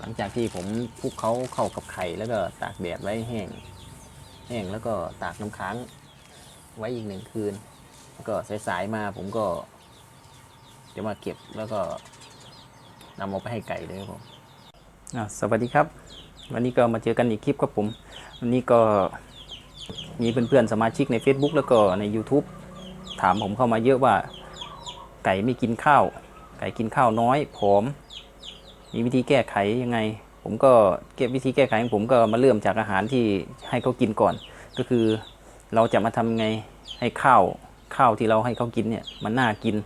หลังจากที่ผมคลุกเขาเข้ากับไข่แล้วก็ตากแดดไว้แห้ง แห้งแล้วก็ตากน้ำค้างไว้อีกหนึ่งคืน แล้วก็สายๆมาผมก็ จะมาเก็บแล้วก็นำเอาไปให้ไก่เลยครับผมสวัสดีครับ วันนี้ก็มาเจอกันอีกคลิปครับผม วันนี้ก็มีเพื่อนๆสมาชิกใน Facebook แล้วก็ใน YouTube ถามผมเข้ามาเยอะว่า ไก่ไม่กินข้าว ไก่กินข้าวน้อยผอม มีวิธีแก้ไขยังไง ผมก็เก็บวิธีแก้ไขของผมก็มาเริ่มจากอาหารที่ให้เขากินก่อน ก็คือเราจะมาทำไงให้ข้าวข้าวที่เราให้เขากินเนี่ยมันน่ากิน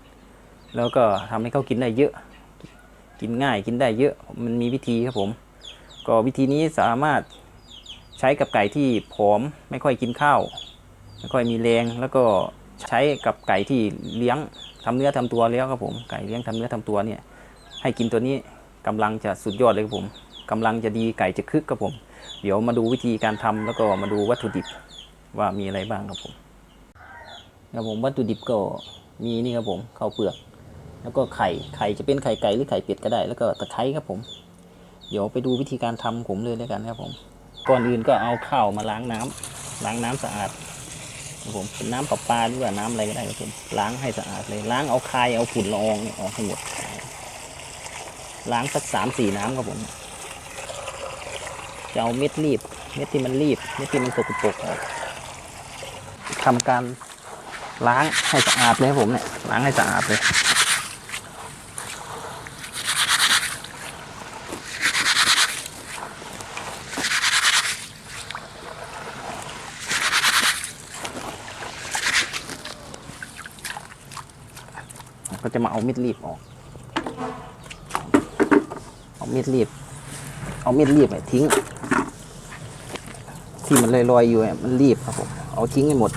แล้วก็ทำให้เขากินได้เยอะ กินง่ายกินได้เยอะมันมีวิธีครับผม ก็วิธีนี้สามารถใช้กับไก่ที่ผอมไม่ค่อยกินข้าว ไม่ค่อยมีแรงแล้วก็ใช้กับไก่ที่เลี้ยงทำเนื้อทำตัวแล้วครับผมไก่เลี้ยงทำเนื้อทำตัวเนี่ยให้กินตัวนี้ กำลังจะสุดยอดเลยครับผมกำลังจะดีไก่จะคึกครับผม เดี๋ยวมาดูวิธีการทำแล้วก็มาดูวัตถุดิบว่ามีอะไรบ้างครับผมครับผมวัตถุดิบก็มีนี่ครับผมข้าวเปลือก แล้วก็ไข่ไข่จะเป็นไข่ไก่หรือไข่เป็ดก็ได้ แล้วก็ตะไคร้ครับผม เดี๋ยวไปดูวิธีการทำผมเลยแล้วกันครับผมก่อนอื่นก็เอาข้าวมาล้างน้ำล้างน้ำสะอาดครับผมเป็นน้ำประปาหรือว่าน้ำอะไรก็ได้ครับผมล้างให้สะอาดเลยล้างเอาคายเอาฝุ่นละอองออกให้หมด ล้างสักสามสี่น้ำครับผมจะเอาเม็ดรีบ เม็ดที่มันรีบ เม็ดที่มันสกปรกออกทำการล้างให้สะอาดเลยครับผมเนี่ยล้างให้สะอาดเลยก็จะมาเอาม็ดรีบออก เอาเม็ดรีบ เอาเม็ดรีบไปทิ้ง ที่มันลอยๆอยู่เนี่มันรีบครับผม เอาทิ้งให้หมด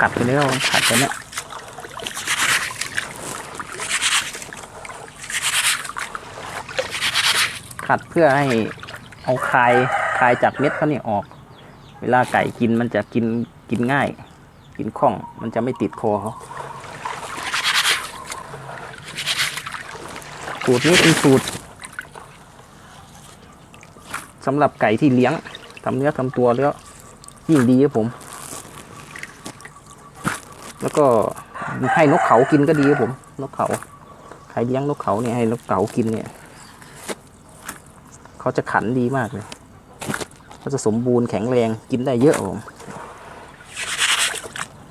ขัดไปเลยครับผมขัดไปเนี่ยขัดเพื่อให้เอาคายคายจากเม็ดเขาเนี่ยออก เวลาไก่กินมันจะกินกินง่าย กินคล่อง มันจะไม่ติดคอเขาสูตรนี้เป็นสูตรสำหรับไก่ที่เลี้ยงทำเนื้อทำตัวแล้วยิ่งดีครับผม แล้วก็ให้นกเขากินก็ดีครับผม นกเขาใครเลี้ยงนกเขาเนี่ยให้นกเขากินเนี่ยเขาจะขันดีมากเลยเขาจะสมบูรณ์แข็งแรงกินได้เยอะผม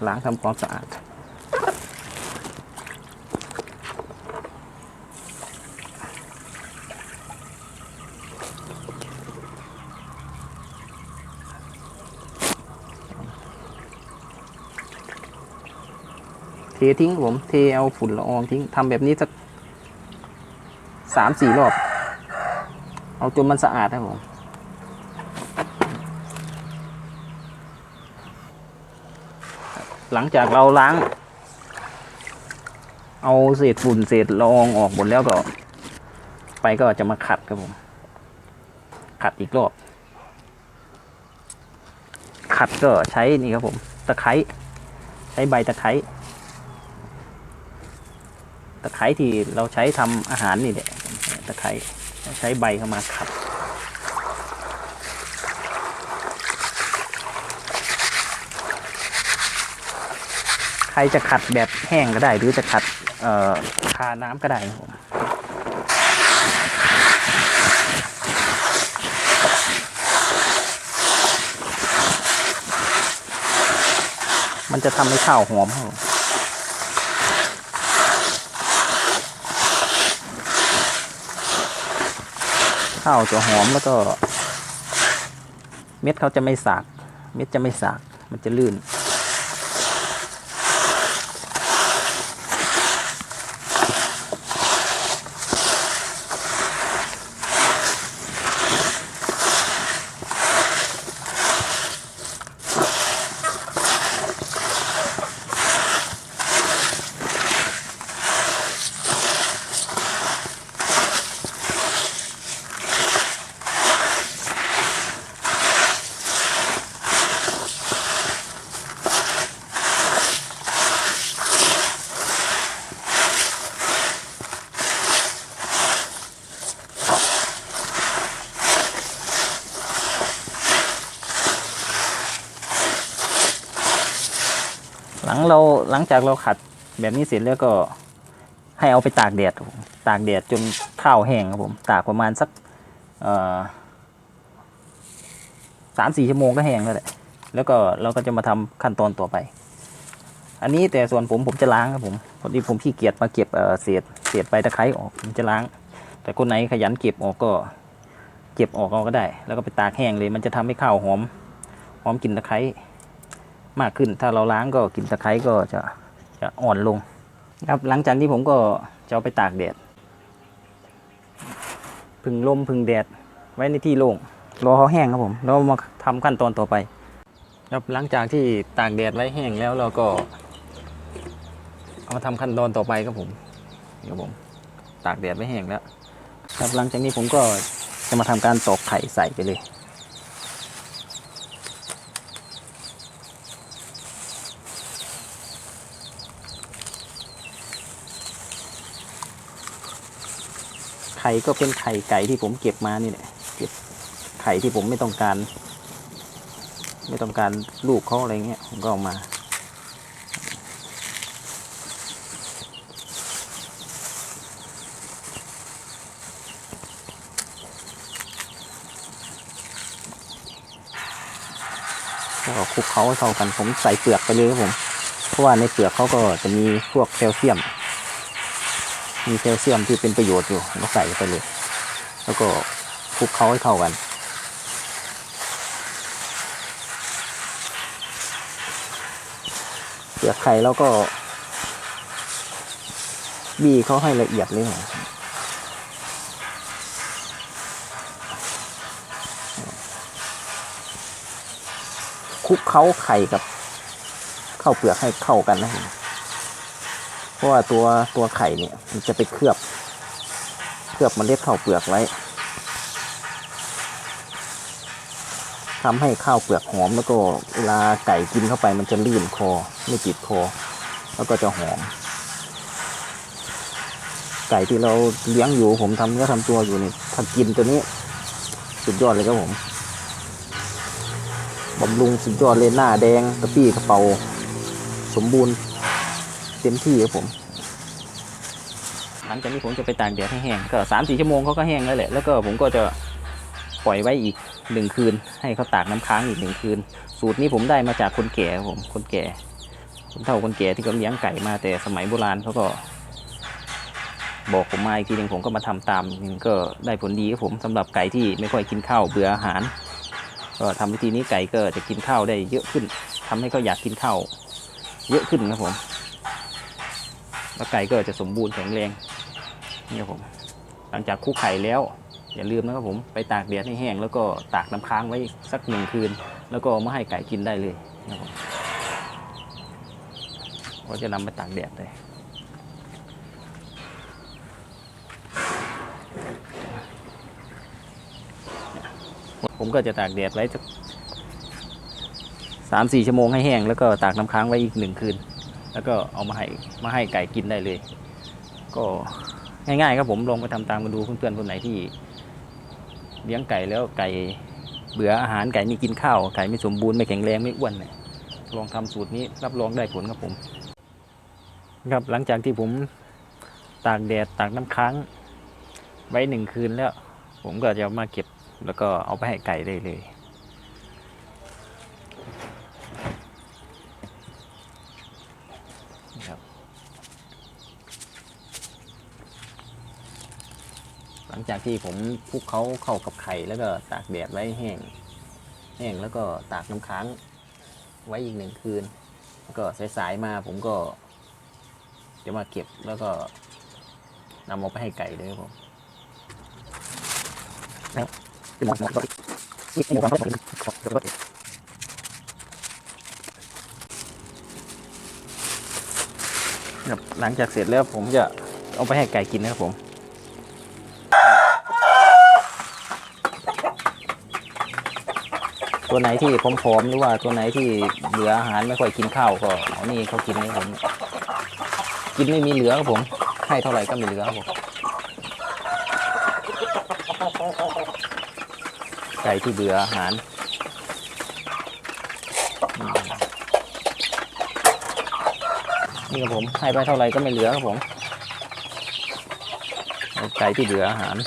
ล้างทำความสะอาดเททิ้งผมเทเอาฝุ่นละอองทิ้งทำแบบนี้สักสามสี่รอบ เอาจนมันสะอาดนะผม หลังจากเราล้าง เอาเศษฝุ่นเศษละอองออกหมดแล้วก็ ไปก็จะมาขัดครับผม ขัดอีกรอบ ขัดก็ใช้นี่ครับผม ตะไคร้ใช้ใบตะไคร้ตะไคร้ที่เราใช้ทำอาหารนี่แหละตะไคร้ใช้ใบเข้ามาขัด ใครจะขัดแบบแห้งก็ได้ หรือจะขัดเอ่อคาน้ำก็ได้ครับผมมันจะทำให้ข้าวหอมครับผมข้าวจะหอมแล้วก็ เม็ดเขาจะไม่สาก เม็ดจะไม่สาก มันจะลื่น หลังจากเราขัดแบบนี้เสร็จแล้วก็ให้เอาไปตากแดดตากแดดจนข้าวแห้งครับผมตากประมาณสักสามสี่ชั่วโมงก็แห้งแล้วแหละแล้วก็เราก็จะมาทำขั้นตอนต่อไป อันนี้แต่ส่วนผมผมจะล้างครับผมพอดีผมขี้เกียจมาเก็บเเศษเศษใบตะไคร้ออกผมจะล้าง แต่คนไหนขยันเก็บออกก็เก็บออกเอาก็ได้ แล้วก็ไปตากแห้งเลย มันจะทำให้ข้าวหอมหอมกลิ่นตะไคร้ มากขึ้น ถ้าเราล้างก็กลิ่นตะไคร้ก็จะจะอ่อนลงครับหลังจากนี้ผมก็จะเอาไปตากแดดพึ่งลมพึ่งแดดไว้ในที่โล่งรอเขาแห้งครับผมแล้วมาทำขั้นตอนต่อไป ครับหลังจากที่ตากแดดไว้แห้งแล้วเราก็เอามาทำขั้นตอนต่อไปครับผมเดี๋ยวผมตากแดดไว้แห้งแล้ว ครับหลังจากนี้ผมก็จะมาทำการตอกไข่ใส่ไปเลย ข่ก็เป็นไข่ไก่ที่ผมเก็บมานี่แหละเก็บไข่ที่ผมไม่ต้องการ ไม่ต้องการลูกเขาอะไรเงี้ยผมก็เอามา แล้วก็คลุกเขาเข้ากันผมใส่เปลือกไปเลยครับผม เพราะว่าในเปลือกเขาก็จะมีพวกแคลเซียม มีแคลเซียมที่เป็นประโยชน์อยู่ผมก็ใส่ไปเลย แล้วก็คลุกเขาให้เข้ากัน เปลือกไข่แล้วก็ บี้เขาให้ละเอียดเลยครับคลุกเขาไข่กับข้าวเปลือกให้เข้ากันนะครับ ราะว่าตัวตัวไข่เนี่ยมันจะไปเคลือบ เคลือบเมล็ดข้าวเปลือกไว้ทำให้ข้าวเปลือกหอมแล้วก็เวลาไก่กินเข้าไปมันจะลื่นคอไม่ติดคอ แล้วก็จะหอม ไก่ที่เราเลี้ยงอยู่ผมทำเนื้อทำตัวอยู่นี่ถ้ากินตัวนี้ สุดยอดเลยครับผมบำรุงสุดยอดเลยหน้าแดงกระปี้กระเป๋า สมบูรณ์ เต็มที่ครับผม หลังจากนี้ผมจะไปตากแดดให้แห้งก็สามสี่ชั่วโมงเขาก็แห้งแล้วแหละ แล้วก็ผมก็จะปล่อยไว้อีกหนึ่งคืน ให้เขาตากน้ำค้างอีกหนึ่งคืน สูตรนี้ผมได้มาจากคนแก่ผมคนแก่คนเฒ่าคนแก่ที่เขาเลี้ยงไก่มาแต่สมัยโบราณเขาก็บอกผมมาอีกทีหนึ่งผมก็มาทำตามนึ่ก็ได้ผลดีครับผมสำหรับไก่ที่ไม่ค่อยกินข้าวเบื่ออาหาร ก็ทำวิธีนี้ไก่ก็จะกินข้าวได้เยอะขึ้นทำให้เขาอยากกินข้าวเยอะขึ้นครับผม แล้วไก่ก็จะสมบูรณ์แข็งแรงนี่ครับผม หลังจากคุกไข่แล้ว อย่าลืมนะครับผมไปตากแดดให้แห้งแล้วก็ตากน้ำค้างไว้สักหนึ่งคืน แล้วก็มาให้ไก่กินได้เลยนะครับผมก็จะนำไปตากแดดเลยผมก็จะตากแดดไว้สักสามสี่ชั่วโมงให้แห้งแล้วก็ตากน้ำค้างไว้อีกหนึ่งคืน แล้วก็เอามาให้มาให้ไก่กินได้เลย ก็ง่ายๆครับผมลองไปทำตามกันดูเพื่อนๆคนไหนที่ เลี้ยงไก่แล้วไก่เบื่ออาหารไก่ไม่กินข้าวไก่ไม่สมบูรณ์ไม่แข็งแรงไม่อ้วนเนี่ยลองทำสูตรนี้รับรองได้ผลครับผม ครับหลังจากที่ผมตากแดดตากน้ำค้างไว้หนึ่งคืนแล้ว ผมก็จะมาเก็บแล้วก็เอาไปให้ไก่ได้เลย หลังจากที่ผมคลุกเขาเข้ากับไข่แล้วก็ตากแดดไว้แห้ง แห้งแล้วก็ตากน้ำค้างไว้อีกหนึ่งคืน แล้วก็สายๆมาผมก็จะมาเก็บแล้วก็นำเอาไปให้ไก่เลยครับผมครับหลังจากเสร็จแล้วผมจะเอาไปให้ไก่กินนะครับผม ตัวไหนที่ผอมๆหรือว่าตัวไหนที่เหลืออาหารไม่ค่อยกินข้าวก็เอานี่เขากินให้ผมกินไม่มีเหลือครับผม ให้เท่าไหร่ก็ไม่เหลือครับผมไก่ที่เบื่ออาหารนี่ครับผมให้ไปเท่าไหร่ก็ไม่เหลือครับผมไก่ที่เหลืออาหาร